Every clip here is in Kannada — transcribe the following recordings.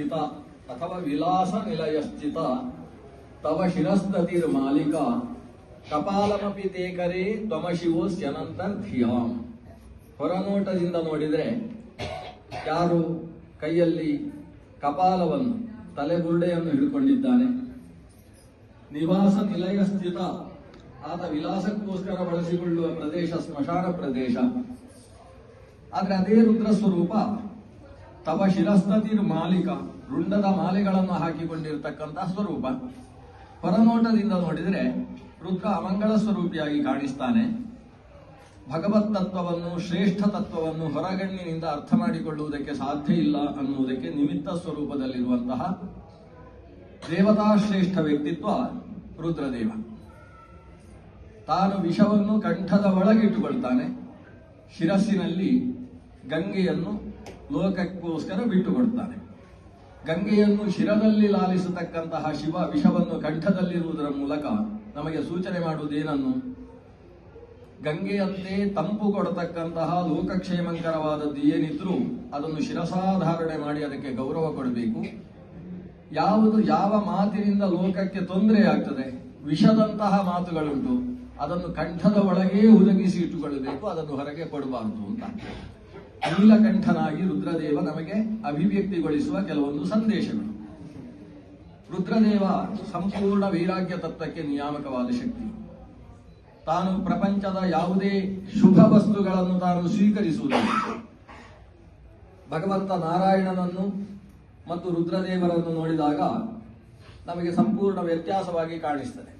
ಸ್ಥಿತ ಅಥವಾ ವಿಲಾಸ ನಿಲಯ ಸ್ಥಿತ ತವ ಶಿರಸ್ತತಿರ್ ಮಾಲಿಕ, ಕಪಾಲಮಪಿ ತೇಕರೇ ತ್ವಮಶಿವೋ ಸ್ಯನಂತರ್ಧಿಯಾಂ ಹೊರನೋಟದಿಂದ ನೋಡಿದರೆ ಯಾರು ಕೈಯಲ್ಲಿ ಕಪಾಲವನ್ನು, ತಲೆಗುರುಡೆಯನ್ನು ಹಿಡ್ಕೊಂಡಿದ್ದಾನೆ? ನಿವಾಸ ನಿಲಯ ಸ್ಥಿತ ಆತ ವಿಲಾಸಕ್ಕೋಸ್ಕರ ಬಳಸಿಕೊಳ್ಳುವ ಪ್ರದೇಶ, ಸ್ಮಶಾನ ಪ್ರದೇಶ. ಆದರೆ ಅದೇ ರುದ್ರ ಸ್ವರೂಪ ತವ ಶಿರಸ್ತತಿರ್ ಮಾಲಿಕ, ರುಂಡದ ಮಾಲೆಗಳನ್ನು ಹಾಕಿಕೊಂಡಿರತಕ್ಕಂತಹ ಸ್ವರೂಪ. ಪರನೋಟದಿಂದ ನೋಡಿದರೆ ರುದ್ರ ಅಮಂಗಳ ಸ್ವರೂಪಿಯಾಗಿ ಕಾಣಿಸ್ತಾನೆ. ಭಗವತ್ ತತ್ವವನ್ನು, ಶ್ರೇಷ್ಠ ತತ್ವವನ್ನು ಹೊರಗಣ್ಣಿನಿಂದ ಅರ್ಥ ಮಾಡಿಕೊಳ್ಳುವುದಕ್ಕೆ ಸಾಧ್ಯ ಇಲ್ಲ ಅನ್ನುವುದಕ್ಕೆ ನಿಮಿತ್ತ ಸ್ವರೂಪದಲ್ಲಿರುವಂತಹ ದೇವತಾ ಶ್ರೇಷ್ಠ ವ್ಯಕ್ತಿತ್ವ ರುದ್ರದೇವ. ತಾನು ವಿಷವನ್ನು ಕಂಠದ ಒಳಗಿಟ್ಟುಕೊಳ್ತಾನೆ. ಶಿರಸ್ಸಿನಲ್ಲಿ ಗಂಗೆಯನ್ನು ಲೋಕಕ್ಕೋಸ್ಕರ ಬಿಟ್ಟುಕೊಡ್ತಾನೆ. ಗಂಗೆಯನ್ನು ಶಿರದಲ್ಲಿ ಲಾಲಿಸತಕ್ಕಂತಹ ಶಿವ ವಿಷವನ್ನು ಕಂಠದಲ್ಲಿರುವುದರ ಮೂಲಕ ನಮಗೆ ಸೂಚನೆ ಮಾಡುವುದೇನನ್ನು? ಗಂಗೆಯಂತೆ ತಂಪು ಕೊಡತಕ್ಕಂತಹ ಲೋಕಕ್ಷೇಮಂಕರವಾದದ್ದು ಏನಿದ್ರೂ ಅದನ್ನು ಶಿರಸಾಧಾರಣೆ ಮಾಡಿ ಅದಕ್ಕೆ ಗೌರವ ಕೊಡಬೇಕು. ಯಾವುದು ಯಾವ ಮಾತಿನಿಂದ ಲೋಕಕ್ಕೆ ತೊಂದರೆ ಆಗ್ತದೆ, ವಿಷದಂತಹ ಮಾತುಗಳುಂಟು, ಅದನ್ನು ಕಂಠದ ಒಳಗೇ ಹುದುಗಿಸಿ ಇಟ್ಟುಕೊಳ್ಳಬೇಕು, ಅದನ್ನು ಹೊರಗೆ ಕೊಡಬಾರದು ಅಂತ. ನೀಲಕಂಠನಾಗಿ ರುದ್ರದೇವ ನಮಗೆ ಅಭಿವ್ಯಕ್ತಿಗೊಳಿಸುವ ಕೆಲವೊಂದು ಸಂದೇಶಗಳು. ರುದ್ರದೇವ ಸಂಪೂರ್ಣ ವೈರಾಗ್ಯ ತತ್ವಕ್ಕೆ ನಿಯಾಮಕವಾದ ಶಕ್ತಿ. ತಾನು ಪ್ರಪಂಚದ ಯಾವುದೇ ಶುಭ ವಸ್ತುಗಳನ್ನು ತಾನು ಸ್ವೀಕರಿಸುವುದಿಲ್ಲ. ಭಗವಂತ ನಾರಾಯಣನನ್ನು ಮತ್ತು ರುದ್ರದೇವರನ್ನು ನೋಡಿದಾಗ ನಮಗೆ ಸಂಪೂರ್ಣ ವ್ಯತ್ಯಾಸವಾಗಿ ಕಾಣಿಸ್ತದೆ.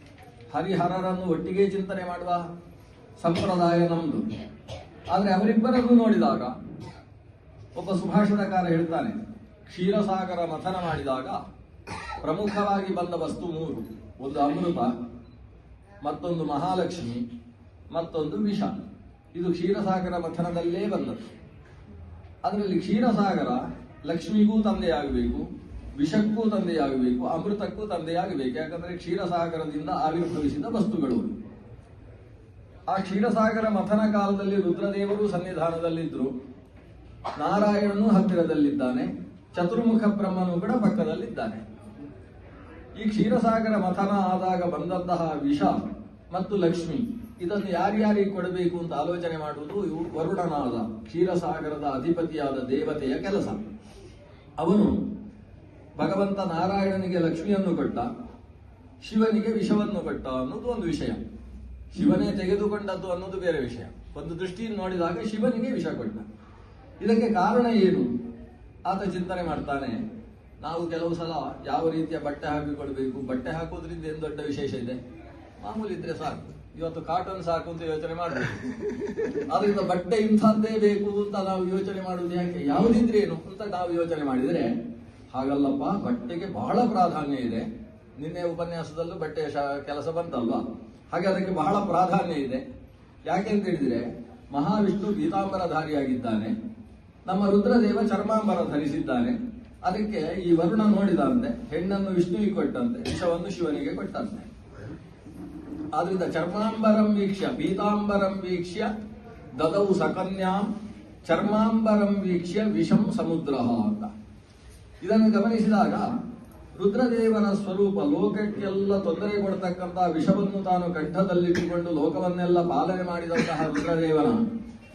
ಹರಿಹರರನ್ನು ಒಟ್ಟಿಗೆ ಚಿಂತನೆ ಮಾಡುವ ಸಂಪ್ರದಾಯ ನಮ್ಮದು ಆದರೆ ಅವರಿಬ್ಬರನ್ನು ನೋಡಿದಾಗ ಒಬ್ಬ ಸುಭಾಷಿತಕಾರ ಹೇಳ್ತಾನೆ, ಕ್ಷೀರಸಾಗರ ಮಥನ ಮಾಡಿದಾಗ ಪ್ರಮುಖವಾಗಿ ಬಂದ ವಸ್ತು ಮೂರು. ಒಂದು ಅಮೃತ, ಮತ್ತೊಂದು ಮಹಾಲಕ್ಷ್ಮಿ, ಮತ್ತೊಂದು ವಿಷ. ಇದು ಕ್ಷೀರಸಾಗರ ಮಥನದಲ್ಲೇ ಬಂದದ್ದು. ಅದರಲ್ಲಿ ಕ್ಷೀರಸಾಗರ ಲಕ್ಷ್ಮಿಗೂ ತಂದೆಯಾಗಬೇಕು, ವಿಷಕ್ಕೂ ತಂದೆಯಾಗಬೇಕು, ಅಮೃತಕ್ಕೂ ತಂದೆಯಾಗಬೇಕು. ಯಾಕಂದ್ರೆ ಕ್ಷೀರಸಾಗರದಿಂದ ಆವಿರ್ಭವಿಸಿದ ವಸ್ತುಗಳು. ಆ ಕ್ಷೀರಸಾಗರ ಮಥನ ಕಾಲದಲ್ಲಿ ರುದ್ರದೇವರು ಸನ್ನಿಧಾನದಲ್ಲಿದ್ದರು ನಾರಾಯಣನು ಹತ್ತಿರದಲ್ಲಿದ್ದಾನೆ, ಚತುರ್ಮುಖ ಬ್ರಹ್ಮನು ಕೂಡ ಪಕ್ಕದಲ್ಲಿದ್ದಾನೆ. ಈ ಕ್ಷೀರಸಾಗರ ಮಥನ ಆದಾಗ ಬಂದಂತಹ ವಿಷ ಮತ್ತು ಲಕ್ಷ್ಮಿ, ಇದನ್ನು ಯಾರ್ಯಾರಿಗೆ ಕೊಡಬೇಕು ಅಂತ ಆಲೋಚನೆ ಮಾಡುವುದು ವರುಣನಾದ ಕ್ಷೀರಸಾಗರದ ಅಧಿಪತಿಯಾದ ದೇವತೆಯ ಕೆಲಸ. ಅವನು ಭಗವಂತ ನಾರಾಯಣನಿಗೆ ಲಕ್ಷ್ಮಿಯನ್ನು ಕೊಟ್ಟ, ಶಿವನಿಗೆ ವಿಷವನ್ನು ಕೊಟ್ಟ ಅನ್ನೋದು ಒಂದು ವಿಷಯ. ಶಿವನೇ ತೆಗೆದುಕೊಂಡದ್ದು ಅನ್ನೋದು ಬೇರೆ ವಿಷಯ. ಒಂದು ದೃಷ್ಟಿಯಿಂದ ನೋಡಿದಾಗ ಶಿವನಿಗೆ ವಿಷ ಕೊಟ್ಟ. ಇದಕ್ಕೆ ಕಾರಣ ಏನು? ಆತ ಚಿಂತನೆ ಮಾಡ್ತಾನೆ, ನಾವು ಕೆಲವು ಸಲ ಯಾವ ರೀತಿಯ ಬಟ್ಟೆ ಹಾಕಿಕೊಳ್ಬೇಕು ಬಟ್ಟೆ ಹಾಕೋದ್ರಿಂದ ಏನು ದೊಡ್ಡ ವಿಶೇಷ ಇದೆ? ಮಾಮೂಲಿ ಇದ್ರೆ ಸಾಕು. ಇವತ್ತು ಕಾಟನ್ ಸಾಕು ಅಂತ ಯೋಚನೆ ಮಾಡಬೇಕು. ಅದರಿಂದ ಬಟ್ಟೆ ಇಂಥದ್ದೇ ಬೇಕು ಅಂತ ನಾವು ಯೋಚನೆ ಮಾಡುವುದು ಯಾಕೆ? ಯಾವುದಿದ್ರೇನು ಅಂತ ನಾವು ಯೋಚನೆ ಮಾಡಿದರೆ, ಹಾಗಲ್ಲಪ್ಪ, ಬಟ್ಟೆಗೆ ಬಹಳ ಪ್ರಾಧಾನ್ಯ ಇದೆ. ನಿನ್ನೆ ಉಪನ್ಯಾಸದಲ್ಲೂ ಬಟ್ಟೆಯ ಕೆಲಸ ಬಂತಲ್ವಾ? ಹಾಗೆ ಅದಕ್ಕೆ ಬಹಳ ಪ್ರಾಧಾನ್ಯ ಇದೆ. ಯಾಕೆ ಅಂತ ಹೇಳಿದ್ರೆ, ಮಹಾವಿಷ್ಣು ಪೀತಾಂಬರಧಾರಿಯಾಗಿದ್ದಾನೆ ನಮ್ಮ ರುದ್ರದೇವ ಚರ್ಮಾಂಬರ ಧರಿಸಿದ್ದಾನೆ. ಅದಕ್ಕೆ ಈ ವರುಣ ನೋಡಿದಂತೆ, ಹೆಣ್ಣನ್ನು ವಿಷ್ಣುವಿಗೆ ಕೊಟ್ಟಂತೆ, ವಿಷವನ್ನು ಶಿವನಿಗೆ ಕೊಟ್ಟಂತೆ. ಆದ್ರಿಂದ ಚರ್ಮಾಂಬರಂ ವೀಕ್ಷ್ಯ, ಪೀತಾಂಬರಂ ವೀಕ್ಷ್ಯ, ದದೌ ಸಕನ್ಯಾಂ, ಚರ್ಮಾಂಬರಂ ವೀಕ್ಷ್ಯ, ವಿಷಂ ಸಮುದ್ರ ಅಂತ. ಇದನ್ನು ಗಮನಿಸಿದಾಗ ರುದ್ರದೇವನ ಸ್ವರೂಪ, ಲೋಕಕ್ಕೆಲ್ಲ ತೊಂದರೆ ಕೊಡ್ತಕ್ಕಂತಹ ವಿಷವನ್ನು ತಾನು ಕಂಠದಲ್ಲಿಟ್ಟುಕೊಂಡು ಲೋಕವನ್ನೆಲ್ಲ ಪಾಲನೆ ಮಾಡಿದಂತಹ ರುದ್ರದೇವನ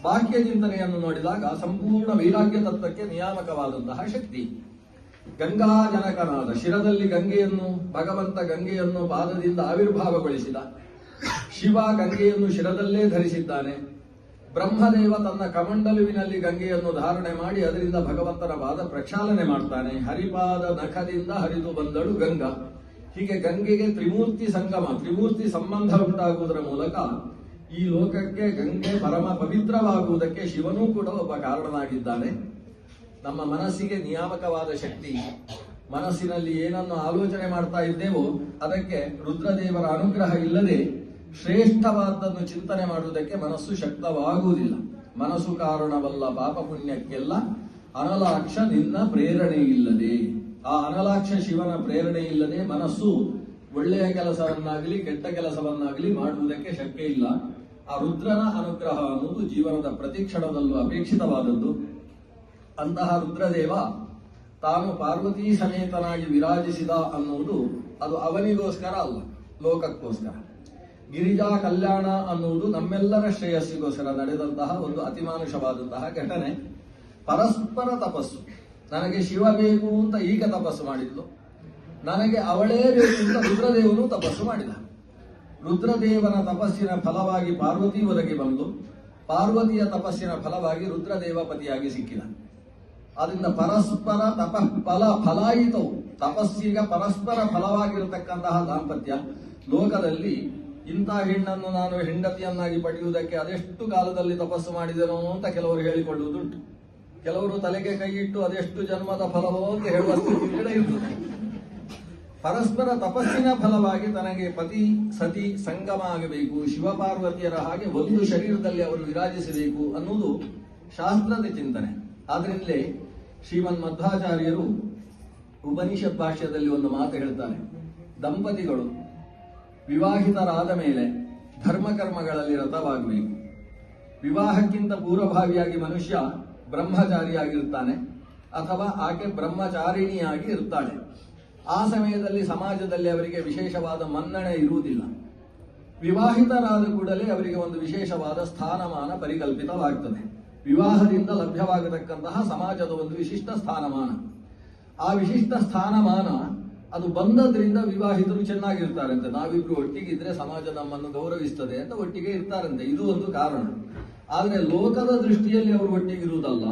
ಬಾಹ್ಯ ಚಿಂತನೆಯನ್ನು ನೋಡಿದಾಗ ಸಂಪೂರ್ಣ ವೈರಾಗ್ಯ ತತ್ವಕ್ಕೆ ನಿಯಾಮಕವಾದಂತಹ ಶಕ್ತಿ. ಗಂಗಾಜನಕನಾದ ಶಿರದಲ್ಲಿ ಗಂಗೆಯನ್ನು, ಭಗವಂತ ಗಂಗೆಯನ್ನು ಪಾದದಿಂದ ಆವಿರ್ಭಾವಗೊಳಿಸಿದ. ಶಿವ ಗಂಗೆಯನ್ನು ಶಿರದಲ್ಲೇ ಧರಿಸಿದ್ದಾನೆ. ಬ್ರಹ್ಮದೇವ ತನ್ನ ಕಮಂಡಲುವಿನಲ್ಲಿ ಗಂಗೆಯನ್ನು ಧಾರಣೆ ಮಾಡಿ ಅದರಿಂದ ಭಗವಂತನ ಪಾದ ಪ್ರಕ್ಷಾಲನೆ ಮಾಡ್ತಾನೆ. ಹರಿಪಾದ ನಖದಿಂದ ಹರಿದು ಬಂದಳು ಗಂಗಾ. ಹೀಗೆ ಗಂಗೆಗೆ ತ್ರಿಮೂರ್ತಿ ಸಂಗಮ, ತ್ರಿಮೂರ್ತಿ ಸಂಬಂಧ ಉಂಟಾಗುವುದರ ಮೂಲಕ ಈ ಲೋಕಕ್ಕೆ ಗಂಗೆ ಪರಮ ಪವಿತ್ರವಾಗುವುದಕ್ಕೆ ಶಿವನೂ ಕೂಡ ಒಬ್ಬ ಕಾರಣನಾಗಿದ್ದಾನೆ. ನಮ್ಮ ಮನಸ್ಸಿಗೆ ನಿಯಾಮಕವಾದ ಶಕ್ತಿ. ಮನಸ್ಸಿನಲ್ಲಿ ಏನನ್ನು ಆಲೋಚನೆ ಮಾಡ್ತಾ ಇದ್ದೇವೋ ಅದಕ್ಕೆ ರುದ್ರದೇವರ ಅನುಗ್ರಹ ಇಲ್ಲದೆ ಶ್ರೇಷ್ಠವಾದನ್ನು ಚಿಂತನೆ ಮಾಡುವುದಕ್ಕೆ ಮನಸ್ಸು ಶಕ್ತವಾಗುವುದಿಲ್ಲ. ಮನಸ್ಸು ಕಾರಣವಲ್ಲ ಪಾಪ ಪುಣ್ಯಕ್ಕೆಲ್ಲ. ಅನಲಾಕ್ಷ ನಿನ್ನ ಪ್ರೇರಣೆ ಇಲ್ಲದೆ ಆ ಅನಲಾಕ್ಷ ಶಿವನ ಪ್ರೇರಣೆ ಇಲ್ಲದೆ ಮನಸ್ಸು ಒಳ್ಳೆಯ ಕೆಲಸವನ್ನಾಗಲಿ, ಕೆಟ್ಟ ಕೆಲಸವನ್ನಾಗಲಿ ಮಾಡುವುದಕ್ಕೆ ಶಕ್ಯ ಇಲ್ಲ. ಆ ರುದ್ರನ ಅನುಗ್ರಹ ಅನ್ನುವುದು ಜೀವನದ ಪ್ರತಿ ಕ್ಷಣದಲ್ಲೂ ಅಪೇಕ್ಷಿತವಾದದ್ದು. ಅಂತಹ ರುದ್ರದೇವ ತಾನು ಪಾರ್ವತಿ ಸಮೇತನಾಗಿ ವಿರಾಜಿಸಿದ ಅನ್ನುವುದು ಅದು ಅವನಿಗೋಸ್ಕರ ಅಲ್ಲ, ಲೋಕಕ್ಕೋಸ್ಕರ. ಗಿರಿಜಾ ಕಲ್ಯಾಣ ಅನ್ನುವುದು ನಮ್ಮೆಲ್ಲರ ಶ್ರೇಯಸ್ಸಿಗೋಸ್ಕರ ನಡೆದಂತಹ ಒಂದು ಅತಿಮಾನುಷವಾದಂತಹ ಘಟನೆ. ಪರಸ್ಪರ ತಪಸ್ಸು. ನನಗೆ ಶಿವ ಬೇಕು ಅಂತ ಈಗ ತಪಸ್ಸು ಮಾಡಿದ್ಲು. ನನಗೆ ಅವಳೇ ಬೇಕು ಅಂತ ರುದ್ರದೇವನು ತಪಸ್ಸು ಮಾಡಿದ. ರುದ್ರದೇವನ ತಪಸ್ಸಿನ ಫಲವಾಗಿ ಪಾರ್ವತಿ ಒದಗಿ ಬಂದು ಪಾರ್ವತಿಯ ತಪಸ್ಸಿನ ಫಲವಾಗಿ ರುದ್ರದೇವ ಪತಿಯಾಗಿ ಸಿಕ್ಕಿದ. ಅದರಿಂದ ಪರಸ್ಪರ ತಪ ಫಲ ಫಲಾಯಿತವು. ತಪಸ್ಸಿಗ ಪರಸ್ಪರ ಫಲವಾಗಿರತಕ್ಕಂತಹ ದಾಂಪತ್ಯ ಲೋಕದಲ್ಲಿ ಇಂಥ ಹೆಣ್ಣನ್ನು ನಾನು ಹೆಂಡತಿಯನ್ನಾಗಿ ಪಡೆಯುವುದಕ್ಕೆ ಅದೆಷ್ಟು ಕಾಲದಲ್ಲಿ ತಪಸ್ಸು ಮಾಡಿದರೋ ಅಂತ ಕೆಲವರು ಹೇಳಿಕೊಳ್ಳುವುದುಂಟು. ಕೆಲವರು ತಲೆಗೆ ಕೈಯಿಟ್ಟು ಅದೆಷ್ಟು ಜನ್ಮದ ಫಲವೋ ಅಂತ ಹೇಳುವ ಸ್ಥಿತಿ ಕೂಡ ಇರ್ತದೆ ಪರಸ್ಪರ ತಪಸ್ಸಿನ ಫಲವಾಗಿ ತನಗೆ ಪತಿ, ಸತಿ ಸಂಗಮ ಆಗಬೇಕು. ಶಿವಪಾರ್ವತಿಯರ ಹಾಗೆ ಒಂದು ಶರೀರದಲ್ಲಿ ಅವರು ವಿರಾಜಿಸಬೇಕು ಅನ್ನುವುದು ಶಾಸ್ತ್ರದ ಚಿಂತನೆ. ಆದ್ರಿಂದಲೇ ಶ್ರೀಮನ್ ಮಧ್ವಾಚಾರ್ಯರು ಉಪನಿಷತ್ ಭಾಷ್ಯದಲ್ಲಿ ಒಂದು ಮಾತು ಹೇಳ್ತಾರೆ. ದಂಪತಿಗಳು ವಿವಾಹಿತರಾದ ಮೇಲೆ ಧರ್ಮಕರ್ಮಗಳಲ್ಲಿ ರಥವಾಗಬೇಕು ವಿವಾಹಕ್ಕಿಂತ ಪೂರ್ವಭಾವಿಯಾಗಿ ಮನುಷ್ಯ ಬ್ರಹ್ಮಚಾರಿಯಾಗಿರ್ತಾನೆ ಅಥವಾ ಆಕೆ ಬ್ರಹ್ಮಚಾರಿಣಿಯಾಗಿ ಇರ್ತಾಳೆ. ಆ ಸಮಯದಲ್ಲಿ ಸಮಾಜದಲ್ಲಿ ಅವರಿಗೆ ವಿಶೇಷವಾದ ಮನ್ನಣೆ ಇರುವುದಿಲ್ಲ. ವಿವಾಹಿತರಾದ ಕೂಡಲೇ ಅವರಿಗೆ ಒಂದು ವಿಶೇಷವಾದ ಸ್ಥಾನಮಾನ ಪರಿಕಲ್ಪಿತವಾಗ್ತದೆ. ವಿವಾಹದಿಂದ ಲಭ್ಯವಾಗತಕ್ಕಂತಹ ಸಮಾಜದ ಒಂದು ವಿಶಿಷ್ಟ ಸ್ಥಾನಮಾನ. ಆ ವಿಶಿಷ್ಟ ಸ್ಥಾನಮಾನ ಅದು ಬಂದದ್ರಿಂದ ವಿವಾಹಿತರು ಚೆನ್ನಾಗಿರ್ತಾರಂತೆ. ನಾವಿಬ್ರು ಒಟ್ಟಿಗಿದ್ರೆ ಸಮಾಜ ನಮ್ಮನ್ನು ಗೌರವಿಸ್ತದೆ ಅಂತ ಒಟ್ಟಿಗೆ ಇರ್ತಾರಂತೆ. ಇದು ಒಂದು ಕಾರಣ. ಆದರೆ ಲೋಕದ ದೃಷ್ಟಿಯಲ್ಲಿ ಅವರು ಒಟ್ಟಿಗಿರುವುದಲ್ಲ,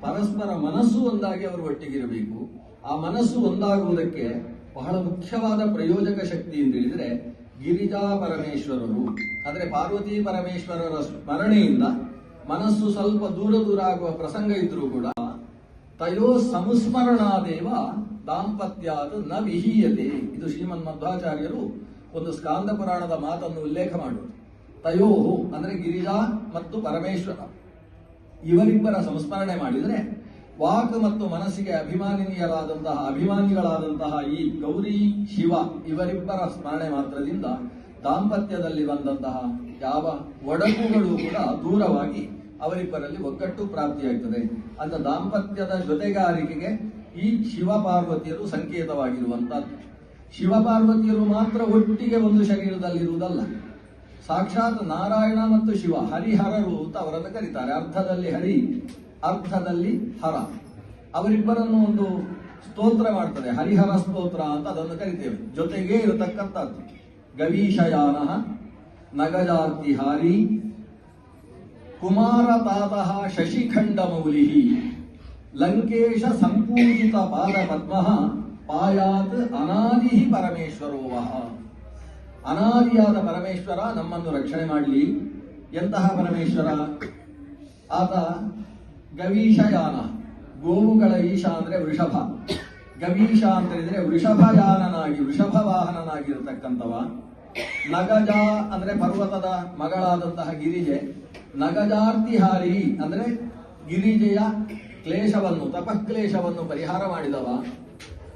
ಪರಸ್ಪರ ಮನಸ್ಸು ಒಂದಾಗಿ ಅವರು ಒಟ್ಟಿಗಿರಬೇಕು. ಆ ಮನಸ್ಸು ಒಂದಾಗುವುದಕ್ಕೆ ಬಹಳ ಮುಖ್ಯವಾದ ಪ್ರಯೋಜಕ ಶಕ್ತಿ ಅಂತ ಹೇಳಿದ್ರೆ ಗಿರಿಜಾ ಪರಮೇಶ್ವರರು. ಅಂದ್ರೆ ಪಾರ್ವತಿ ಪರಮೇಶ್ವರರ ಸ್ಮರಣೆಯಿಂದ ಮನಸ್ಸು ಸ್ವಲ್ಪ ದೂರ ದೂರ ಆಗುವ ಪ್ರಸಂಗ ಇದ್ರೂ ಕೂಡ ತಯೋ ಸಂಸ್ಮರಣಾದೇವ ದಾಂಪತ್ಯಾದ ನ ವಿಹೀಯತೆ. ಇದು ಶ್ರೀಮನ್ ಮಧ್ವಾಚಾರ್ಯರು ಒಂದು ಸ್ಕಾಂದ ಪುರಾಣದ ಮಾತನ್ನು ಉಲ್ಲೇಖ ಮಾಡುವುದು. ತಯೋ ಅಂದ್ರೆ ಗಿರಿಜಾ ಮತ್ತು ಪರಮೇಶ್ವರ. ಇವರಿಬ್ಬರ ಸಂಸ್ಮರಣೆ ಮಾಡಿದರೆ ವಾಕ್ ಮತ್ತು ಮನಸ್ಸಿಗೆ ಅಭಿಮಾನಿನಿಯರಾದಂತಹ ಅಭಿಮಾನಿಗಳಾದಂತಹ ಈ ಗೌರಿ, ಶಿವ ಇವರಿಬ್ಬರ ಸ್ಮರಣೆ ಮಾತ್ರದಿಂದ ದಾಂಪತ್ಯದಲ್ಲಿ ಬಂದಂತಹ ಯಾವ ಒಡಕುಗಳು ಕೂಡ ದೂರವಾಗಿ ಅವರಿಬ್ಬರಲ್ಲಿ ಒಗ್ಗಟ್ಟು ಪ್ರಾಪ್ತಿಯಾಗ್ತದೆ. ಅಂತ ದಾಂಪತ್ಯದ ಜೊತೆಗಾರಿಕೆಗೆ ಈ ಶಿವ ಪಾರ್ವತಿಯರು ಸಂಕೇತವಾಗಿರುವಂತಹದ್ದು ಶಿವ ಪಾರ್ವತಿಯರು ಮಾತ್ರ ಒಟ್ಟಿಗೆ ಒಂದು ಶರೀರದಲ್ಲಿರುವುದಲ್ಲ. ಸಾಕ್ಷಾತ್ ನಾರಾಯಣ ಮತ್ತು ಶಿವ ಹರಿಹರರು ಅಂತ ಅವರನ್ನು ಕರೀತಾರೆ. ಅರ್ಥದಲ್ಲಿ ಹರಿ. ಅರ್ಧದಲ್ಲಿ ಹರ. ಅವರಿಬ್ಬರನ್ನು ಒಂದು ಸ್ತೋತ್ರ ಮಾಡ್ತದೆ. ಹರಿಹರ ಸ್ತೋತ್ರ ಅಂತ ಅದನ್ನು ಕರಿತೇವೆ. ಜೊತೆಗೆ ಇರತಕ್ಕಂಥದ್ದು. ಗವೀಶಯಾನ ನಗಜಾತಿಹಾರಿ ಕುಮಾರ ತಾತಃ ಶಶಿಖಂಡ ಮೌಲಿ ಲಂಕೇಶ ಸಂಪೂಜಿತ ಪಾದ ಪದ್ಮ ಪಾಯಾತ್ ಅನಾದಿ ಪರಮೇಶ್ವರೋವಹ ಅನಾದಿಯಾದ ಪರಮೇಶ್ವರ ನಮ್ಮನ್ನು ರಕ್ಷಣೆ ಮಾಡಲಿ. ಎಂತಹ ಪರಮೇಶ್ವರ? ಆತ ಗವೀಶಯಾನ. ಗೋವುಗಳ ಈಶ ಅಂದ್ರೆ ವೃಷಭ. ಗವೀಶ ಅಂತ ಹೇಳಿದ್ರೆ ವೃಷಭಯಾನನಾಗಿ ವೃಷಭ ವಾಹನನಾಗಿರತಕ್ಕಂಥವ ನಗಜ ಅಂದ್ರೆ ಪರ್ವತದ ಮಗಳಾದಂತಹ ಗಿರಿಜೆ. ನಗಜಾರ್ತಿಹಾರಿ ಅಂದ್ರೆ ಗಿರಿಜೆಯ ಕ್ಲೇಶವನ್ನು, ತಪಕ್ಲೇಶವನ್ನು ಪರಿಹಾರ ಮಾಡಿದವ.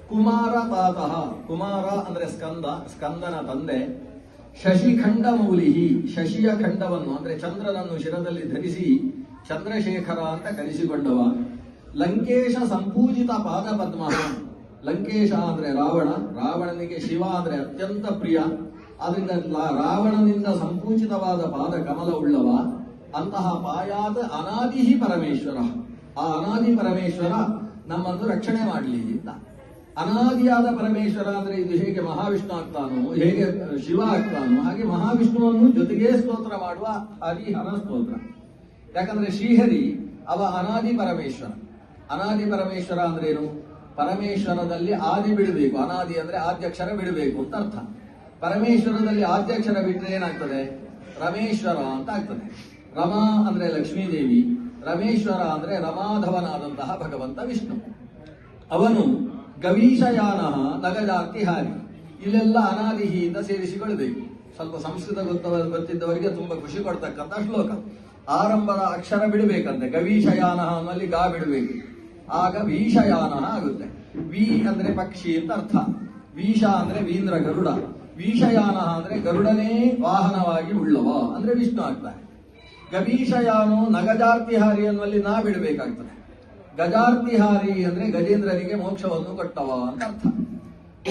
ಕುಮಾರ ತಾತಃ, ಕುಮಾರ ಅಂದ್ರೆ ಸ್ಕಂದ, ಸ್ಕಂದನ ತಂದೆ. ಶಶಿಖಂಡ ಮೂಲಿಹಿ ಶಶಿಯ ಖಂಡವನ್ನು ಅಂದ್ರೆ ಚಂದ್ರನನ್ನು ಶಿರದಲ್ಲಿ ಧರಿಸಿ ಚಂದ್ರಶೇಖರ ಅಂತ ಕರೆಸಿಕೊಂಡವ ಲಂಕೇಶ ಸಂಪೂಜಿತ ಪಾದ ಪದ್ಮ. ಲಂಕೇಶ ಅಂದ್ರೆ ರಾವಣ, ರಾವಣನಿಗೆ ಶಿವ ಅಂದ್ರೆ ಅತ್ಯಂತ ಪ್ರಿಯ. ಆದ್ರಿಂದ ರಾವಣನಿಂದ ಸಂಪೂಜಿತವಾದ ಪಾದ ಕಮಲ ಉಳ್ಳವ. ಅಂತಹ ಪಾಯಾದ ಅನಾದಿ ಪರಮೇಶ್ವರ. ಆ ಅನಾದಿ ಪರಮೇಶ್ವರ ನಮ್ಮನ್ನು ರಕ್ಷಣೆ ಮಾಡಲಿ ಅಂತ ಅನಾದಿಯಾದ ಪರಮೇಶ್ವರ ಅಂದ್ರೆ ಇದು ಹೇಗೆ ಮಹಾವಿಷ್ಣು ಆಗ್ತಾನೋ, ಹೇಗೆ ಶಿವ ಆಗ್ತಾನೋ, ಹಾಗೆ ಮಹಾವಿಷ್ಣುವನ್ನು ಜೊತೆಗೆ ಸ್ತೋತ್ರ ಮಾಡುವ ಹರಿಹರ ಸ್ತೋತ್ರ. ಯಾಕಂದ್ರೆ ಶ್ರೀಹರಿ ಅವ ಅನಾದಿ ಪರಮೇಶ್ವರ. ಅನಾದಿ ಪರಮೇಶ್ವರ ಅಂದ್ರೆ ಏನು ಪರಮೇಶ್ವರದಲ್ಲಿ ಆದಿ ಬಿಡಬೇಕು. ಅನಾದಿ ಅಂದ್ರೆ ಆದ್ಯಕ್ಷರ ಬಿಡಬೇಕು ಅಂತ ಅರ್ಥ. ಪರಮೇಶ್ವರದಲ್ಲಿ ಆದ್ಯಕ್ಷರ ಬಿಟ್ಟರೆ ಏನಾಗ್ತದೆ? ರಮೇಶ್ವರ ಅಂತ ಆಗ್ತದೆ. ರಮಾ ಅಂದ್ರೆ ಲಕ್ಷ್ಮೀದೇವಿ, ರಮೇಶ್ವರ ಅಂದ್ರೆ ರಮಾಧವನಾದಂತಹ ಭಗವಂತ ವಿಷ್ಣು. ಅವನು ಗವೀಶಯಾನ ನಗಜಾತಿ ಹಾರಿ. ಇಲ್ಲೆಲ್ಲ ಅನಾದಿಹಿಯಿಂದ ಸೇರಿಸಿಕೊಳ್ಳಬೇಕು. ಸ್ವಲ್ಪ ಸಂಸ್ಕೃತ ಗೊತ್ತ ಗೊತ್ತಿದ್ದವರಿಗೆ ತುಂಬಾ ಖುಷಿ ಕೊಡ್ತಕ್ಕಂಥ ಶ್ಲೋಕ. ಆರಂಭದ ಅಕ್ಷರ ಬಿಡಬೇಕಂತೆ. ಗವೀಶಯಾನ ಅನ್ನಲ್ಲಿ ಗಾ ಬಿಡಬೇಕು. ಆಗ ವೀಶಯಾನ ಆಗುತ್ತೆ. ವಿ ಅಂದ್ರೆ ಪಕ್ಷಿ ಅಂತ ಅರ್ಥ. ವೀಶ ಅಂದ್ರೆ ವೀಂದ್ರ ಗರುಡ. ವೀಶಯಾನ ಅಂದ್ರೆ ಗರುಡನೇ ವಾಹನವಾಗಿ ಉಳ್ಳವ ಅಂದ್ರೆ ವಿಷ್ಣು ಆಗ್ತಾನೆ. ಗವೀಶಯಾನು ನಗಜಾರ್ತಿಹಾರಿ ಅನ್ನಲ್ಲಿ ನಾ ಬಿಡಬೇಕಾಗ್ತದೆ. ಗಜಾರ್ತಿಹಾರಿ ಅಂದ್ರೆ ಗಜೇಂದ್ರನಿಗೆ ಮೋಕ್ಷವನ್ನು ಕೊಟ್ಟವ ಅಂತ ಅರ್ಥ.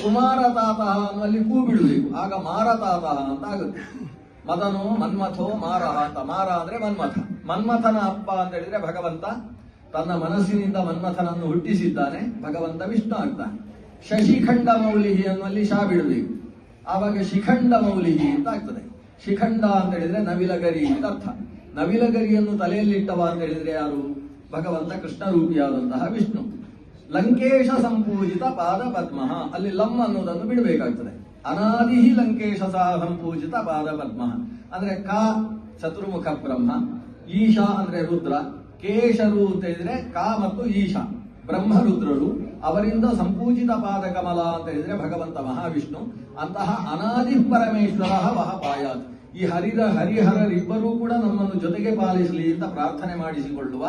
ಕುಮಾರತಾತ ಅನ್ನುವಲ್ಲಿ ಕೂ ಬಿಡಬೇಕು. ಆಗ ಮಾರತಾತಃ ಅಂತ ಆಗುತ್ತೆ. ಮದನೋ ಮನ್ಮಥೋ ಮಾರಹ ಅಂತ. ಮಾರ ಅಂದ್ರೆ ಮನ್ಮಥ. ಮನ್ಮಥನ ಅಪ್ಪ ಅಂತ ಹೇಳಿದ್ರೆ ಭಗವಂತ. ತನ್ನ ಮನಸ್ಸಿನಿಂದ ಮನ್ಮಥನನ್ನು ಹುಟ್ಟಿಸಿದ್ದಾನೆ. ಭಗವಂತ ವಿಷ್ಣು ಆಗ್ತಾನೆ. ಶಶಿಖಂಡ ಮೌಲಿಹಿ ಅನ್ನುವಲ್ಲಿ ಶಾ ಬಿಡಬೇಕು. ಆವಾಗ ಶಿಖಂಡ ಮೌಲಿಹಿ ಅಂತ ಆಗ್ತದೆ. ಶಿಖಂಡ ಅಂತ ಹೇಳಿದ್ರೆ ನವಿಲಗರಿ ಅಂತ ಅರ್ಥ. ನವಿಲಗರಿಯನ್ನು ತಲೆಯಲ್ಲಿಟ್ಟವ ಅಂತ ಹೇಳಿದ್ರೆ ಯಾರು? ಭಗವಂತ ಕೃಷ್ಣ ರೂಪಿಯಾದಂತಹ ವಿಷ್ಣು. ಲಂಕೇಶ ಸಂಪೂಜಿತ ಪಾದ ಪದ್ಮ. ಅಲ್ಲಿ ಲಂ ಅನ್ನೋದನ್ನು ಬಿಡಬೇಕಾಗ್ತದೆ. ಅನಾದಿ ಲಂಕೇಶ ಸಹ ಸಂಪೂಜಿತ ಪಾದ ಪದ್ಮ. ಅಂದ್ರೆ ಕ ಚತುರ್ಮುಖ ಬ್ರಹ್ಮ, ಈಶಾ ಅಂದ್ರೆ ರುದ್ರ ಕೇಶರು ಅಂತ ಹೇಳಿದ್ರೆ ಕ ಮತ್ತು ಈಶಾ. ಬ್ರಹ್ಮ ರುದ್ರರು ಅವರಿಂದ ಸಂಪೂಜಿತ ಪಾದ ಕಮಲ ಅಂತ ಹೇಳಿದ್ರೆ ಭಗವಂತ ಮಹಾವಿಷ್ಣು, ಅಂತಹ ಅನಾದಿ ಪರಮೇಶ್ವರ ವಹ ಪಾಯಾತ್. ಈ ಹರಿದ ಹರಿಹರರಿಬ್ಬರೂ ಕೂಡ ನಮ್ಮನ್ನು ಜೊತೆಗೆ ಪಾಲಿಸಲಿ ಅಂತ ಪ್ರಾರ್ಥನೆ ಮಾಡಿಸಿಕೊಳ್ಳುವ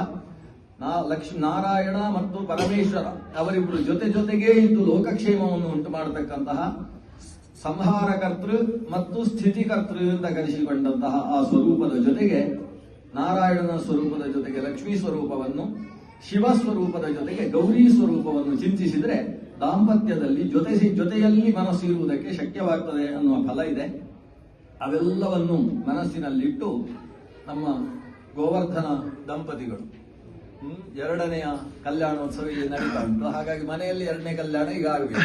ನಾ ಲಕ್ಷ್ಮೀ ನಾರಾಯಣ ಮತ್ತು ಪರಮೇಶ್ವರ ಅವರಿಬ್ಬರು ಜೊತೆ ಜೊತೆಗೇ ಇದ್ದು ಲೋಕಕ್ಷೇಮವನ್ನು ಉಂಟು ಮಾಡತಕ್ಕಂತಹ ಸಂಹಾರಕರ್ತೃ ಮತ್ತು ಸ್ಥಿತಿಕರ್ತೃ ಅಂತ ಕರೆಸಿಕೊಂಡಂತಹ ಆ ಸ್ವರೂಪದ ಜೊತೆಗೆ ನಾರಾಯಣನ ಸ್ವರೂಪದ ಜೊತೆಗೆ ಲಕ್ಷ್ಮೀ ಸ್ವರೂಪವನ್ನು, ಶಿವ ಸ್ವರೂಪದ ಜೊತೆಗೆ ಗೌರಿ ಸ್ವರೂಪವನ್ನು ಚಿಂತಿಸಿದರೆ ದಾಂಪತ್ಯದಲ್ಲಿ ಜೊತೆ ಜೊತೆಯಲ್ಲಿ ಮನಸ್ಸು ಇರುವುದಕ್ಕೆ ಶಕ್ಯವಾಗ್ತದೆ ಅನ್ನುವ ಫಲ ಇದೆ. ಅವೆಲ್ಲವನ್ನು ಮನಸ್ಸಿನಲ್ಲಿಟ್ಟು ನಮ್ಮ ಗೋವರ್ಧನ ದಂಪತಿಗಳು. ಎರಡನೆಯ ಕಲ್ಯಾಣೋತ್ಸವ ಇಲ್ಲಿ ನಡೀತಾ ಉಂಟು. ಹಾಗಾಗಿ ಮನೆಯಲ್ಲಿ ಎರಡನೇ ಕಲ್ಯಾಣ ಈಗ ಆಗಬೇಕು.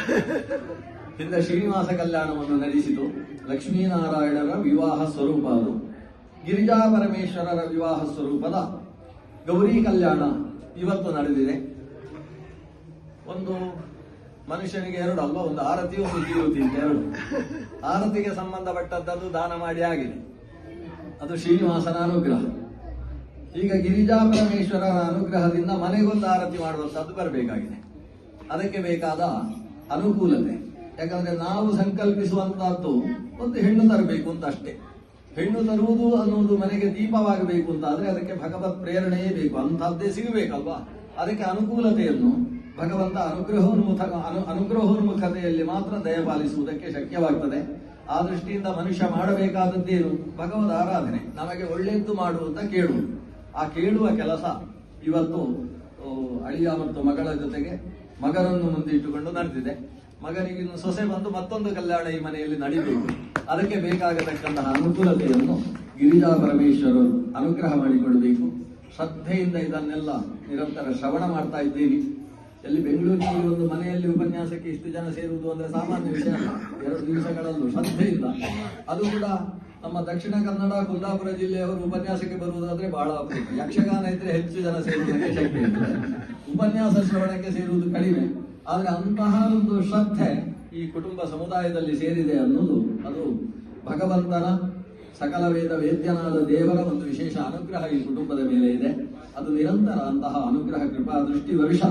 ಹಿಂದೆ ಶ್ರೀನಿವಾಸ ಕಲ್ಯಾಣವನ್ನು ನಡೆಸಿತು. ಲಕ್ಷ್ಮೀನಾರಾಯಣರ ವಿವಾಹ ಸ್ವರೂಪ ಅದು ಗಿರಿಜಾ ಪರಮೇಶ್ವರರ ವಿವಾಹ ಸ್ವರೂಪದ ಗೌರಿ ಕಲ್ಯಾಣ ಇವತ್ತು ನಡೆದಿದೆ. ಒಂದು ಮನುಷ್ಯನಿಗೆ ಎರಡು ಅಲ್ವಾ? ಒಂದು ಆರತಿ, ಒಂದು ಎರಡು. ಆರತಿಗೆ ಸಂಬಂಧಪಟ್ಟದ್ದು ದಾನ ಮಾಡಿ ಆಗಿದೆ. ಅದು ಶ್ರೀನಿವಾಸನ ಅನುಗ್ರಹ. ಈಗ ಗಿರಿಜಾ ಪರಮೇಶ್ವರರ ಅನುಗ್ರಹದಿಂದ ಮನೆಗೊಂದು ಆರತಿ ಮಾಡುವಂತಹದ್ದು ಬರಬೇಕಾಗಿದೆ. ಅದಕ್ಕೆ ಬೇಕಾದ ಅನುಕೂಲತೆ. ಯಾಕಂದ್ರೆ ನಾವು ಸಂಕಲ್ಪಿಸುವಂತಹದ್ದು ಒಂದು ಹೆಣ್ಣು ತರಬೇಕು ಅಂತ ಅಷ್ಟೇ. ಹೆಣ್ಣು ತರುವುದು ಅನ್ನೋದು ಮನೆಗೆ ದೀಪವಾಗಬೇಕು ಅಂತ ಆದ್ರೆ ಅದಕ್ಕೆ ಭಗವತ್ ಪ್ರೇರಣೆಯೇ ಬೇಕು. ಅಂತಹದ್ದೇ ಸಿಗಬೇಕಲ್ವಾ? ಅದಕ್ಕೆ ಅನುಕೂಲತೆಯನ್ನು, ಭಗವಂತ ಅನುಗ್ರಹೋನ್ಮುಖ ಅನು, ಅನುಗ್ರಹೋನ್ಮುಖತೆಯಲ್ಲಿ ಮಾತ್ರ ದಯಪಾಲಿಸುವುದಕ್ಕೆ ಶಕ್ಯವಾಗ್ತದೆ. ಆ ದೃಷ್ಟಿಯಿಂದ ಮನುಷ್ಯ ಮಾಡಬೇಕಾದದ್ದೇನು ಭಗವದ್ ಆರಾಧನೆ. ನಮಗೆ ಒಳ್ಳೆಯದ್ದು ಮಾಡುವಂತ ಕೇಳುವುದು. ಆ ಕೇಳುವ ಕೆಲಸ ಇವತ್ತು ಅಳಿಯ ಮತ್ತು ಮಗಳ ಜೊತೆಗೆ ಮಗನನ್ನು ಮುಂದಿಟ್ಟುಕೊಂಡು ನಡೆದಿದೆ. ಮಗನಿಗೆ ಸೊಸೆ ಬಂದು ಮತ್ತೊಂದು ಕಲ್ಯಾಣ ಈ ಮನೆಯಲ್ಲಿ ನಡೀಬೇಕು. ಅದಕ್ಕೆ ಬೇಕಾಗತಕ್ಕಂತಹ ಅನುಕೂಲತೆಯನ್ನು ಗಿರಿಜಾ ಪರಮೇಶ್ವರರು ಅನುಗ್ರಹ ಮಾಡಿಕೊಡಬೇಕು ಶ್ರದ್ಧೆಯಿಂದ ಇದನ್ನೆಲ್ಲ ನಿರಂತರ ಶ್ರವಣ ಮಾಡ್ತಾ ಇದ್ದೀರಿ ಎಲ್ಲಿ ಬೆಂಗಳೂರಿನಲ್ಲಿ ಒಂದು ಮನೆಯಲ್ಲಿ ಉಪನ್ಯಾಸಕ್ಕೆ ಇಷ್ಟು ಜನ ಸೇರುವುದು ಅಂದ್ರೆ ಸಾಮಾನ್ಯ ವಿಷಯ ಎರಡು ದಿವಸಗಳಲ್ಲೂ ಶ್ರದ್ಧೆಯಿಂದ. ಅದು ಕೂಡ ನಮ್ಮ ದಕ್ಷಿಣ ಕನ್ನಡ ಕುಂದಾಪುರ ಜಿಲ್ಲೆಯವರು ಉಪನ್ಯಾಸಕ್ಕೆ ಬರುವುದಾದ್ರೆ ಬಹಳ ಯಕ್ಷಗಾನ ಇದ್ರೆ ಹೆಚ್ಚು ಜನ ಸೇರುವುದಕ್ಕೆ ಶಕ್ತಿ ಉಪನ್ಯಾಸ ಶ್ರವಣಕ್ಕೆ ಸೇರುವುದು ಕಡಿಮೆ. ಆದ್ರೆ ಅಂತಹ ಒಂದು ಶ್ರದ್ಧೆ ಈ ಕುಟುಂಬ ಸಮುದಾಯದಲ್ಲಿ ಸೇರಿದೆ ಅನ್ನೋದು ಅದು ಭಗವಂತನ ಸಕಲ ವೇದ ವೇದ್ಯನಾದ ದೇವರ ಒಂದು ವಿಶೇಷ ಅನುಗ್ರಹ ಈ ಕುಟುಂಬದ ಮೇಲೆ ಇದೆ. ಅದು ನಿರಂತರ ಅಂತಹ ಅನುಗ್ರಹ, ಕೃಪಾ, ದೃಷ್ಟಿ, ವರ್ಷ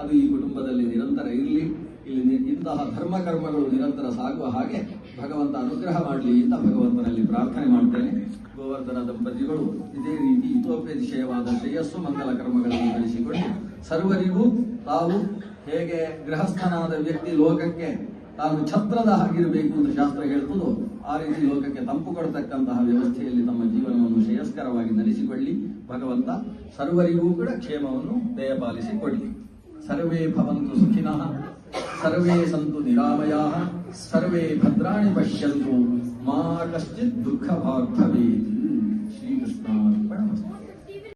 ಅದು ಈ ಕುಟುಂಬದಲ್ಲಿ ನಿರಂತರ ಇರಲಿ. ಇಲ್ಲಿ ಇಂತಹ ಧರ್ಮ ಕರ್ಮಗಳು ನಿರಂತರ ಸಾಗುವ ಹಾಗೆ ಭಗವಂತ ಅನುಗ್ರಹ ಮಾಡಲಿ ಅಂತ ಭಗವಂತನಲ್ಲಿ ಪ್ರಾರ್ಥನೆ ಮಾಡ್ತೇನೆ. ಗೋವರ್ಧನ ದಂಪತಿಗಳು, ಇದೇ ರೀತಿ ಹಿತೋಪೇತಿಶಯವಾದ ಶ್ರೇಯಸ್ಸು ಮಂಗಲ ಕರ್ಮಗಳನ್ನು ನಡೆಸಿಕೊಂಡು ಸರ್ವರಿಗೂ ತಾವು ಹೇಗೆ ಗೃಹಸ್ಥನಾದ ವ್ಯಕ್ತಿ ಲೋಕಕ್ಕೆ ತಾನು ಛತ್ರದ ಹಾಗಿರಬೇಕು ಅಂತ ಶಾಸ್ತ್ರ ಹೇಳ್ತದೋ, ಆ ರೀತಿ ಲೋಕಕ್ಕೆ ತಂಪು ಕೊಡತಕ್ಕಂತಹ ವ್ಯವಸ್ಥೆಯಲ್ಲಿ ತಮ್ಮ ಜೀವನವನ್ನು ಶ್ರೇಯಸ್ಕರವಾಗಿ ನಡೆಸಿಕೊಳ್ಳಿ. ಭಗವಂತ ಸರ್ವರಿಗೂ ಕೂಡ ಕ್ಷೇಮವನ್ನು ದಯಪಾಲಿಸಿ ಕೊಡಲಿ ಸರ್ವೇ ಭವಂತು ಸುಖಿನಃ, ಸರ್ವೇ ಸಂತು ನಿರಾಮಯ, ಸರ್ವೇ ಭದ್ರಾಣಿ ಪಶ್ಯಂತು, ಮಾ ಕಶ್ಚಿತ್ ದುಃಖ